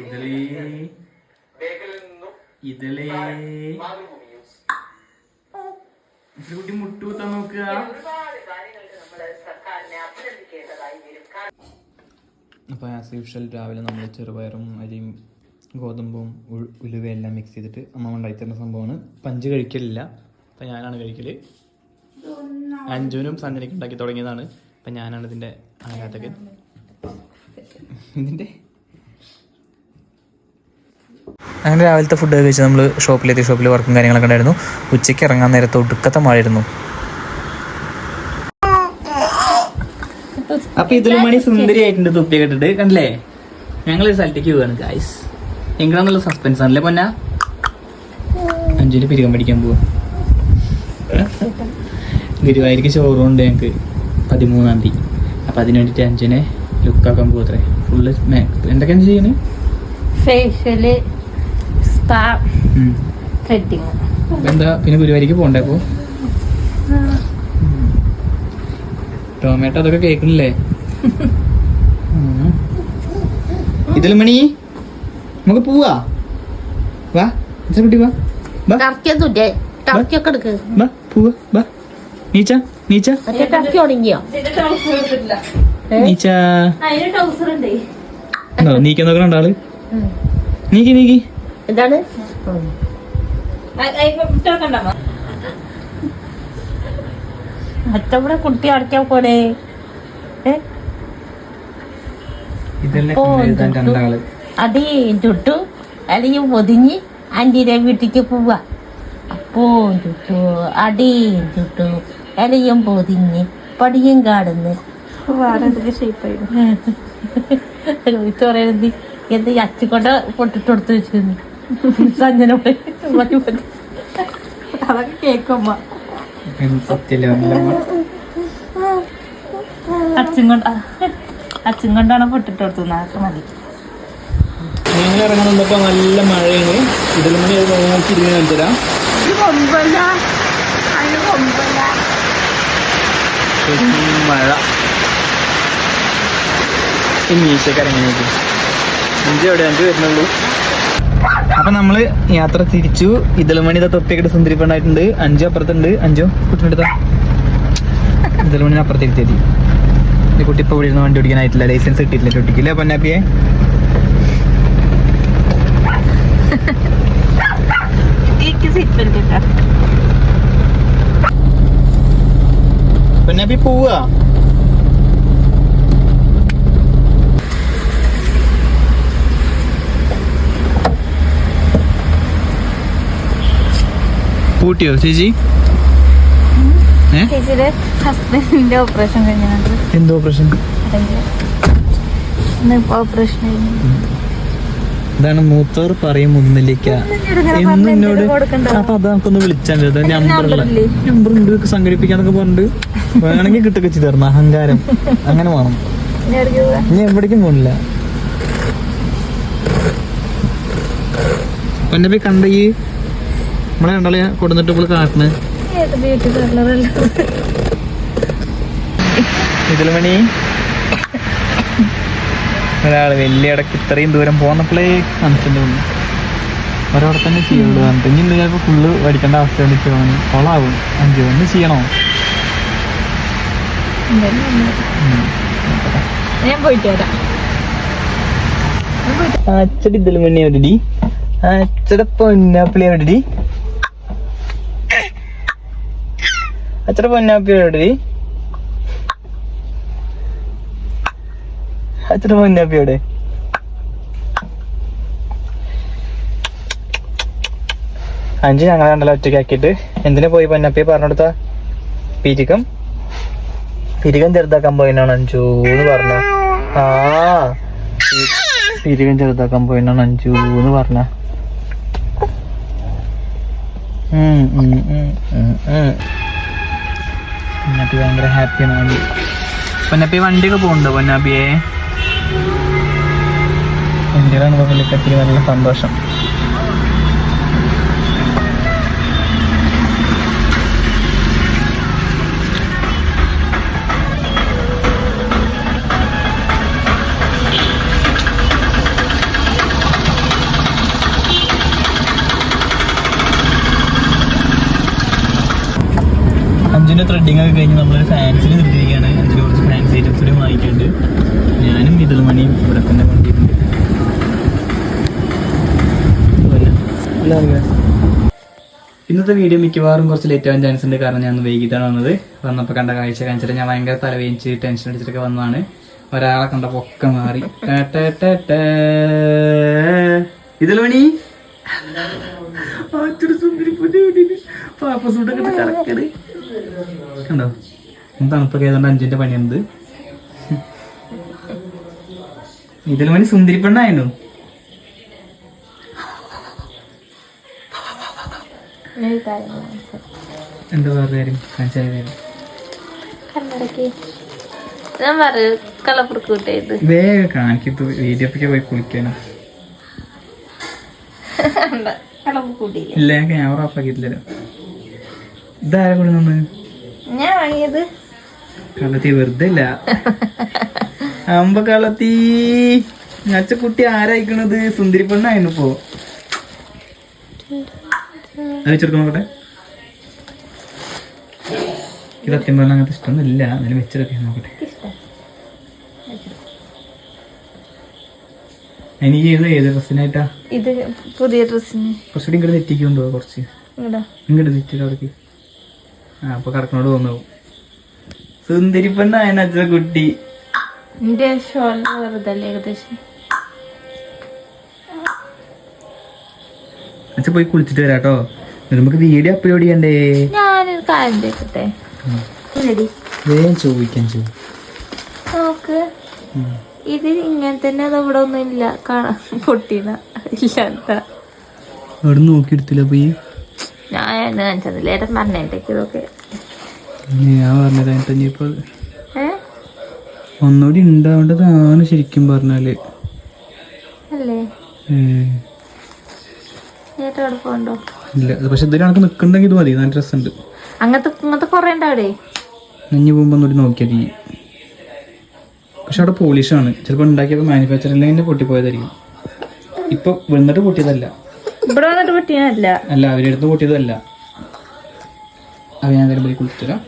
ഇതിലേ ഇതിലേ ഇത്ര കുട്ടി മുട്ടുകുത്താൻ നോക്കുക. അപ്പോൾ ആസ് യൂഷ്വൽ രാവിലെ നമ്മൾ ചെറുപയറും അരിയും ഗോതമ്പും ഉലുവയെല്ലാം എല്ലാം മിക്സ് ചെയ്തിട്ട് അമ്മ ഉണ്ടാക്കി തരുന്ന സംഭവമാണ് പഞ്ച് കഴിക്കലില്ല. അപ്പം ഞാനാണ് കഴിക്കൽ അഞ്ജുനും സഞ്ജനയ്ക്ക് ഉണ്ടാക്കി തുടങ്ങിയതാണ്. അപ്പം ഞാനാണ് ഇതിന്റെ ആരാധകൻ ഇതിന്റെ അങ്ങനെ രാവിലത്തെ ഫുഡ് കഴിച്ച് നമ്മൾ ഷോപ്പിലെത്തി ഷോപ്പിൽ വർക്കും കാര്യങ്ങളൊക്കെ ഉണ്ടായിരുന്നു. ഉച്ചയ്ക്ക് ഇറങ്ങാൻ നേരത്തെ ഒടുക്കത്തെ മഴയായിരുന്നു. അപ്പൊ ഇതിലും മണി സുന്ദരിയായിട്ടുണ്ട് തുപ്പി കെട്ടിട്ട് കണ്ടില്ലേ? ഞങ്ങൾ ഒരു സ്ഥലത്തേക്ക് പോവാണ് ഗായ്സ് എങ്ങനെയാന്നുള്ള സസ്പെൻസ് ആണല്ലേ പൊന്ന? അഞ്ചിന് പിരികം പഠിക്കാൻ പോവാ. ഗുരുവായൂർക്ക് ചോറുണ്ട് ഞങ്ങൾക്ക് പതിമൂന്നാം തീയതി. അപ്പൊ അതിന് വേണ്ടിട്ട് അഞ്ചിനെ ലുക്കാക്കാൻ പോകത്രേ ഫുള്ള് എന്തൊക്കെയാണ് ചെയ്യണേ? ഫേഷ്യൽ സ്പാ ത്രെഡിങ് എന്താ? പിന്നെ ഗുരുവായൂർക്ക് പോണ്ടേ അപ്പോ? ടൊമാറ്റോ അതൊക്കെ കേൾക്കണില്ലേ? ഇതിലും മണി? നമുക്ക് പോവാ. വാ ഇച്ച കുട്ടി വാ. നീച്ച നീച്ച. മറ്റേ ടർക്കി ഉണങ്ങിയോ? നീച്ച. നീക്കാൻ നോക്കണ ആൾ നീക്കി നീക്കി. എന്താണ്? അച്ഛവിടെ കുട്ടി അടയ്ക്കാൻ പോലെ അതെ ചുട്ടു അല്ലെങ്കിൽ ഒതുങ്ങി ആന്റിയുടെ വീട്ടിക്ക് പോവാ. അപ്പോ ചുട്ടു അടിയും ചുട്ടു ഇലയും പൊതിഞ്ഞ് പടിയും കാടുന്ന്. ഇത് പറയുന്നത് എന്ത് ഈ അച്ചിക്കൊണ്ട പൊട്ടിട്ട് കൊടുത്ത് വെച്ചിരുന്നു. സഞ്ജനോട് മതി മതി. അതൊക്കെ സത്യല്ലേ അച്ഛൻ കൊണ്ട് അച്ഛൻ കൊണ്ടാണ് പൊട്ടിട്ട് കൊടുത്തത് നാക്ക് മതി. ഞങ്ങൾ ഇറങ്ങാൻ വന്നപ്പോ നല്ല മഴയാണ്. മണി കാണിച്ചതാ മഴ. ഈ മീശക്കാരെങ്ങനെയൊക്കെ അഞ്ച് എവിടെ അഞ്ച് വരുന്നുള്ളൂ. അപ്പൊ നമ്മൾ യാത്ര തിരിച്ചു. ഇതിലുമണി ഇതാ തൊപ്പിയൊക്കെ സുന്ദരി പെണ്ണായിട്ടുണ്ട് അഞ്ചോ അപ്പുറത്തുണ്ട്. അഞ്ചോ കുട്ടിനെടുത്താ ഇതിലുമണി അപ്പുറത്തേക്ക് എത്തി ഈ കുട്ടി ഇപ്പൊ ഇവിടെ ഇരുന്ന് വണ്ടി ഓടിക്കാനായിട്ടില്ല. ലൈസൻസ് കിട്ടിയിട്ടില്ല കുട്ടിക്കില്ല പൊന്നാപ്പിയെ? പൊന്നാപ്പി പോവാ. പൂട്ടിയോ ചേച്ചി? ഏ? ചേച്ചിയുടെ ഹസ്ബൻഡിന്റെ ഓപ്പറേഷൻ കഴിഞ്ഞിട്ടുണ്ട്. എന്തോ ഓപ്പറേഷൻ ഓപ്പറേഷൻ ഇതാണ് മൂത്തോർ പറയും മുന്നിലേക്ക. എന്നും എന്നോട് അപ്പൊ അത് നമുക്കൊന്ന് വിളിച്ചാൽ നമ്പർ നമ്പർ ഉണ്ട് സംഘടിപ്പിക്കാന്നൊക്കെ പറഞ്ഞിട്ട് വേണമെങ്കിൽ കിട്ടൊക്കെ ചെയ്തു. തരണം. അഹങ്കാരം. അങ്ങനെ വേണം. ഇനി എവിടേക്കും പോണില്ല. പൊന്നപ്പി കണ്ട ഈ നമ്മളെ രണ്ടാളെ കൊടുന്നിട്ട് ഇപ്പോൾ കാട്ടണ് ഇതിൽ മണി ഒരാൾ വലിയ ഇടയ്ക്ക് ഇത്രയും ദൂരം പോന്നപ്പോഴേ കണക്ഷൻ തോന്നി ഒരവിടെ തന്നെ ചെയ്യുള്ളൂ എന്നിട്ട് ഇനി ചിലപ്പോൾ ഫുള്ള് പഠിക്കേണ്ട അവസ്ഥ എനിക്ക് കൊളാവും അഞ്ചു ഒന്ന് ചെയ്യണോ? ഞാൻ പോയിട്ട് വരാം. അച്ചടി ഇതിൽ മണി എവിടെടി അച്ചട പൊന്നാപ്പിളി എവിടെടി അച്ചട പൊന്നാപ്പിയോടി എത്ര പൊന്നാപ്പിയോടെ പൊന്നാപ്പി അഞ്ച് ഞങ്ങളെ രണ്ടല്ല ഒറ്റയ്ക്കാക്കിയിട്ട്. എന്തിനാ പോയി പൊന്നപ്പിയെ പറഞ്ഞെടുത്ത പിരികം? പിരികം ചെറുതാക്കാൻ പോയിനാണ് അഞ്ചു എന്ന് പറഞ്ഞ ആ പിരികം ചെറുതാക്കാൻ പോയിനാണ് അഞ്ചു എന്ന് പറഞ്ഞ പൊന്നപ്പി ഭയങ്കര ഹാപ്പിയാണ് വണ്ടി. പൊന്നപ്പി വണ്ടിയൊക്കെ പോകുന്നുണ്ടോ പൊന്നാപ്പിയെ എന്തിനാണ് പുള്ളിക്കത്തിരി നല്ല സന്തോഷം. ഫാൻസിൽ നിർത്തിയിരിക്കുകയാണ്. അതിൽ കുറച്ച് ഫാൻസി ഐറ്റംസിൽ വാങ്ങിക്കുന്നുണ്ട് ഞാനും ഇതിൽ മണിയും ഇവിടെ തന്നെ കൊണ്ടിട്ടുണ്ട് ഇന്നത്തെ വീഡിയോ മിക്കവാറും കുറച്ച് ലേറ്റ് ആവാൻ ചാൻസ് ഉണ്ട്. കാരണം ഞാൻ വൈകിട്ടാണ് വന്നത്. വന്നപ്പോൾ കണ്ട കാഴ്ച കാണിച്ചിട്ട് ഞാൻ ഭയങ്കര തലവേഞ്ച് ടെൻഷൻ അടിച്ചിട്ടൊക്കെ വന്നതാണ്. ഒരാളെ കണ്ടപ്പോൾ ഒക്കെ മാറി. ഇതിൽ മണി പാപ്പസൂട്ടൊക്കെ കണ്ടോ? തണുപ്പൊക്കെ ആയതുകൊണ്ട് അഞ്ചിന്റെ പണിയുണ്ട് ഇതിൽ മണി സുന്ദരി പെണ്ണായിരുന്നു ഒരു കാര്യം? കാണിച്ചു. എന്താ പറയുക കാണിച്ചാൽ ഞാൻ പറയൂ കളപ്പുറക്ക് വേഗം കാണിക്കത്ത് വീഡിയോ ഒക്കെ പോയി കുളിക്കാനാ. ഇല്ല ഞാൻ ക്യാമറ ഓഫ് ആക്കിയിട്ടില്ലല്ലോ ഇതാരെ കൂടെ നിന്ന് ഞാൻ വാങ്ങിയത് കള്ളത്തി വെറുതെ ഇല്ല. അമ്പ കള്ളത്തി കുട്ടി ആരായിക്കണത്? സുന്ദരി പെണ്ണായിരുന്നു ഇപ്പോ വെച്ചെടുക്കണോട്ടെ ഇത് സത്യം പറഞ്ഞാൽ അങ്ങനത്തെ ഇഷ്ടമൊന്നുമില്ല. അതിന് വെച്ചെടുക്കാൻ നോക്കട്ടെ. എനിക്ക് ഏത് ഏത് ഡ്രസ്സിനായിട്ടാ? ഇത് പുതിയ ഡ്രസ്സിന്. കുറച്ചുകൂടി ഇങ്ങോട്ട് തെറ്റിക്കുണ്ടോ കുറച്ച്? ഇങ്ങടാ. ഇങ്ങോട്ട് തെറ്റിട്ട് അവിടേക്ക്. ആ അപ്പൊ കറക്കണോട് തോന്നു സുന്ദരി കുട്ടി അച്ഛ കുട്ടി എന്റെ ഷോൾ വെറുതെ ഏകദേശം? അച്ഛൻ പോയി കുളിച്ചിട്ട് വരാട്ടോ. നമുക്ക് വീഡിയോ അപ്ലോഡ് ചെയ്യണ്ടേ? ഞാനൊരു കാര്യം വേഗം ചോദിക്കാൻ നോക്ക്. ഇത് ഇങ്ങനെ തന്നെ അത് ഇവിടെ ഒന്നും ഇല്ല. കാണാൻ പൊട്ടീന. ഇല്ലാത്ത അവിടെ നോക്കി എടുത്തില്ല പോയി. ഞാൻ ഏട്ടൻ പറഞ്ഞേട്ടേക്ക് ഇതൊക്കെ. ഞാൻ പറഞ്ഞത് തന്നെ ഇപ്പൊ ഒന്നുകൂടി ഉണ്ടാവേണ്ടതാണ് ശരിക്കും പറഞ്ഞാൽ. ഇല്ല പക്ഷെ ഇതിൽ കണക്ക് നിക്കണ്ടെങ്കിൽ ഇത് മതി നല്ല രസമുണ്ട്. അങ്ങനത്തെ അങ്ങനത്തെ കുറെ ഉണ്ടാവിടെ നഞ്ഞു പോകുമ്പോ ഒന്നുകൂടി നോക്കിയാൽ മതി. പക്ഷെ അവിടെ പോളിഷാണ് ചിലപ്പോൾ ഉണ്ടാക്കിയപ്പോൾ മാനുഫാക്ചറിംഗ് തന്നെ പൊട്ടിപ്പോയതായിരിക്കും. ഇപ്പൊ വന്നിട്ട് പൊട്ടിയതല്ല. ഇവിടെ വന്നിട്ട് പൊട്ടിയതല്ല. അല്ല അവരെടുത്ത് പൊട്ടിയതല്ല. അവ ഞാൻ പോയി കുളിച്ചു വരാം